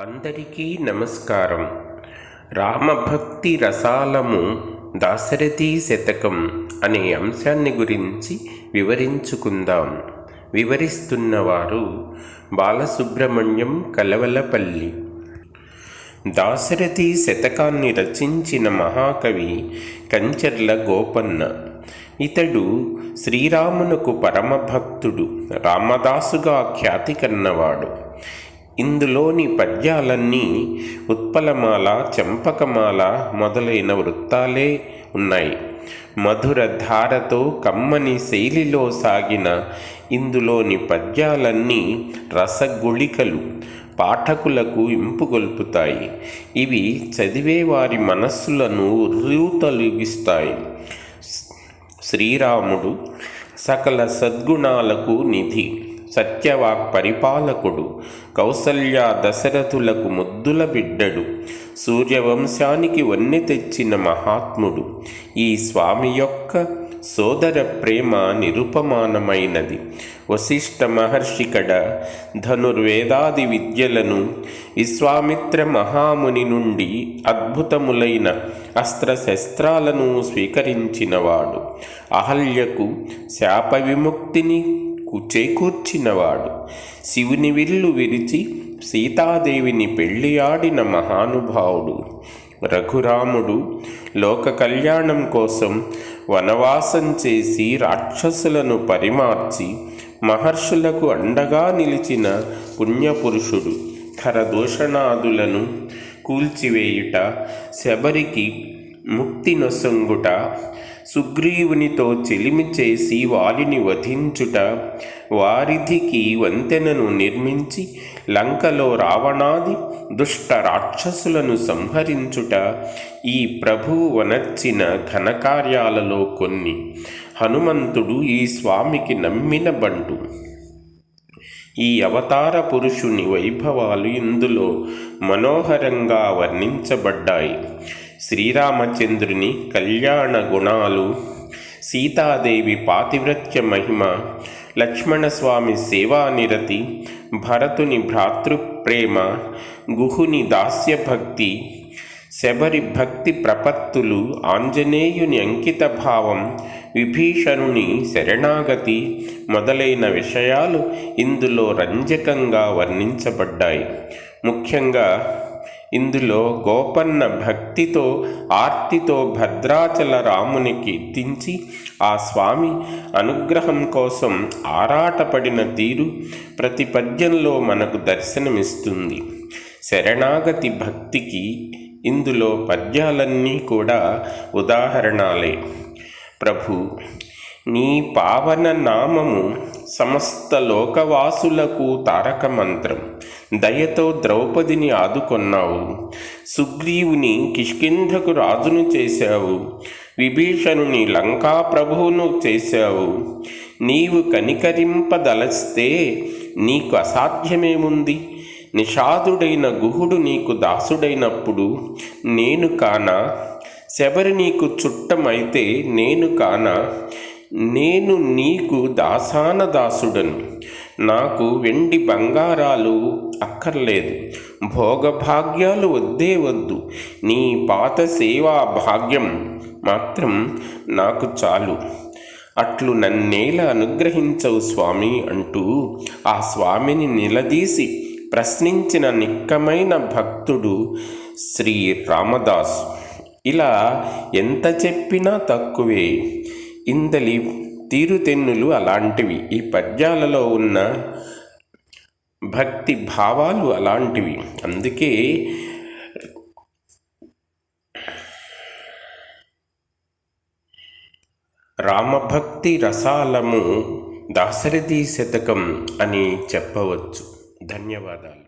అందరికీ నమస్కారం. రామభక్తి రసాలము దాశరథి శతకం అనే అంశాన్ని గురించి వివరించుకుందాం. వివరిస్తున్నవారు బాలసుబ్రహ్మణ్యం కలవలపల్లి. దాశరథి శతకాన్ని రచించిన మహాకవి కంచర్ల గోపన్న. ఇతడు శ్రీరామునకు పరమభక్తుడు రామదాసుగా ఖ్యాతి కన్నవాడు. ఇందులోని పద్యాలన్నీ ఉత్పలమాల చంపకమాల మొదలైన వృత్తాలే ఉన్నాయి. మధుర ధారతో కమ్మని శైలిలో సాగిన ఇందులోని పద్యాలన్నీ రసగుళికలు పాఠకులకు ఇంపుగొల్పుతాయి ఇవి చదివే వారి మనస్సులను ఉర్రూతలుగిస్తాయి. శ్రీరాముడు సకల సద్గుణాలకు నిధి. సత్యవాక్ పరిపాలకుడు కౌసల్య దశరథులకు ముద్దుల బిడ్డడు సూర్యవంశానికి వన్నె తెచ్చిన మహాత్ముడు. ఈ స్వామి యొక్క సోదర ప్రేమ నిరుపమానమైనది. వశిష్ఠ మహర్షికడ ధనుర్వేదాది విద్యలను విశ్వామిత్ర మహాముని నుండి అద్భుతములైన అస్త్రశస్త్రాలను స్వీకరించినవాడు. అహల్యకు శాప విముక్తిని చేకూర్చినవాడు. శివుని విల్లు విరిచి సీతాదేవిని పెళ్ళియాడిన మహానుభావుడు. రఘురాముడు లోక కళ్యాణం కోసం వనవాసం చేసి రాక్షసులను పరిమార్చి మహర్షులకు అండగా నిలిచిన పుణ్యపురుషుడు. ఖరదూషణాదులను కూల్చివేయుట శబరికి ముక్తి నొసంగుట సుగ్రీవునితో చెలిమి చేసి వారిని వధించుట వారిధికి వంతెనను నిర్మించి లంకలో రావణాది దుష్ట రాక్షసులను సంహరించుట ఈ ప్రభువు వనర్చిన ఘనకార్యాలలో కొన్ని హనుమంతుడు ఈ స్వామికి నమ్మిన బంటు. ఈ అవతార పురుషుని వైభవాలు ఇందులో మనోహరంగా వర్ణించబడ్డాయి. శ్రీరామచంద్రుని కళ్యాణ గుణాలు సీతాదేవి పాతివ్రత్య మహిమ లక్ష్మణస్వామి సేవానిరతి భరతుని భ్రాతృప్రేమ గుహుని దాస్యభక్తి శబరి భక్తి ప్రపత్తులు ఆంజనేయుని అంకిత భావం విభీషణుని శరణాగతి మొదలైన విషయాలు ఇందులో రంజకంగా వర్ణించబడ్డాయి. ముఖ్యంగా ఇందులో గోపన్న భక్తితో ఆర్తితో భద్రాచల రాముని కీర్తించి ఆ స్వామి అనుగ్రహం కోసం ఆరాటపడిన తీరు ప్రతి పద్యంలో మనకు దర్శనమిస్తుంది. శరణాగతి భక్తికి ఇందులో పద్యాలన్నీ కూడా ఉదాహరణాలే. ప్రభు నీ పావన నామము సమస్త లోకవాసులకు తారక మంత్రం దయతో ద్రౌపదిని ఆదుకొన్నావు. సుగ్రీవుని కిష్కింధకు రాజును చేశావు. విభీషణుని లంకా ప్రభువును చేశావు. నీవు కనికరింపదలస్తే నీకు అసాధ్యమేముంది? నిషాదుడైన గుహుడు నీకు దాసుడైనప్పుడు నేను కానా? శబరి నీకు చుట్టమైతే నేను కానా? నేను నీకు దాసాన దాసుడను. నాకు వెండి బంగారాలు అక్కర్లేదు. భోగభాగ్యాలు వద్దే వద్దు. నీ పాత సేవా భాగ్యం మాత్రం నాకు చాలు. అట్లు నన్నేల అనుగ్రహించవు స్వామి అంటూ ఆ స్వామిని నిలదీసి ప్రశ్నించిన నిక్కమైన భక్తుడు శ్రీ రామదాస్. ఇలా ఎంత చెప్పినా తక్కువే. ఇందలి తీరుతెన్నులు అలాంటివి. ఈ పద్యాలలో ఉన్న భక్తి భావాలు అలాంటివి. అందుకే రామభక్తి రసాలము దాశరథి శతకం అని చెప్పవచ్చు. ధన్యవాదాలు.